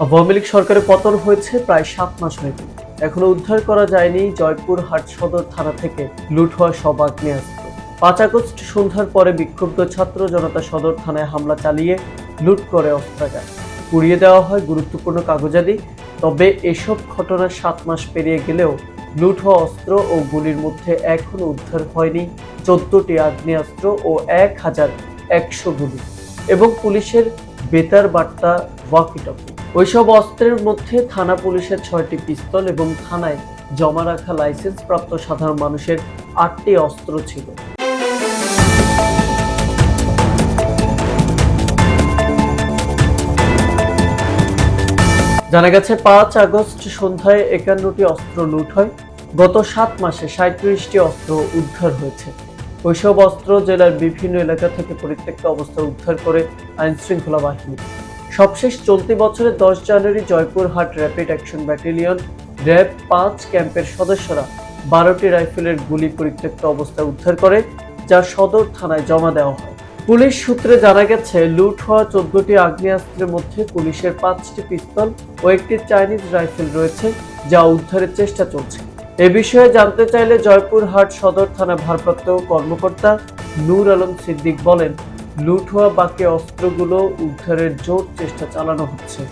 আওয়ামী লীগ সরকারের পতন হয়েছে প্রায় সাত মাস হয়ে এখনও উদ্ধার করা যায়নি জয়পুরহাট সদর থানা থেকে লুট হওয়া সব আগ্নেয়াস্ত্র। পাঁচ আগস্ট সন্ধ্যার পরে বিক্ষুব্ধ ছাত্র জনতা সদর থানায় হামলা চালিয়ে লুট করে অস্ত্রাগার। পুড়িয়ে দেওয়া হয় গুরুত্বপূর্ণ কাগজাদি, তবে এসব ঘটনা সাত মাস পেরিয়ে গেলেও লুট হওয়া অস্ত্র ও গুলির মধ্যে এখনও উদ্ধার হয়নি চোদ্দটি আগ্নেয়াস্ত্র ও এক হাজার একশো গুলি। এবং পুলিশের বেতার বার্তা ওয়াকিটকি। ওইসব অস্ত্রের মধ্যে থানা পুলিশের ছয়টি পিস্তল এবং থানায় জমা রাখা লাইসেন্স প্রাপ্ত সাধারণ মানুষের আটটি অস্ত্র ছিল। জানা গেছে, পাঁচ আগস্ট সন্ধ্যায় একান্নটি অস্ত্র লুট হয়। গত সাত মাসে সাঁত্রিশটি অস্ত্র উদ্ধার হয়েছে। ওইসব অস্ত্র জেলার বিভিন্ন এলাকা থেকে পরিত্যক্ত অবস্থায় উদ্ধার করে আইন শৃঙ্খলা বাহিনী। সবশেষ চলতি বছরের দশ জানুয়ারি Joypurhat rapid action battalion RAB পাঁচ ক্যাম্পের সদস্যরা বারোটি রাইফেলের গুলি পরিত্যক্ত অবস্থায় উদ্ধার করে, যা সদর থানায় জমা দেওয়া হয়। পুলিশ সূত্রে জানা গেছে, লুট হওয়া চোদ্দটি আগ্নেয়াস্ত্রের মধ্যে পুলিশের পাঁচটি পিস্তল ও একটি চাইনিজ রাইফেল রয়েছে, যা উদ্ধারের চেষ্টা চলছে। এ বিষয়ে জানতে চাইলে জয়পুরহাট সদর থানা ভারপ্রাপ্ত কর্মকর্তা নূর আলম সিদ্দিক বলেন লুট হওয়া বাকি অস্ত্রগুলো উদ্ধারের জোর চেষ্টা চালানো হচ্ছে।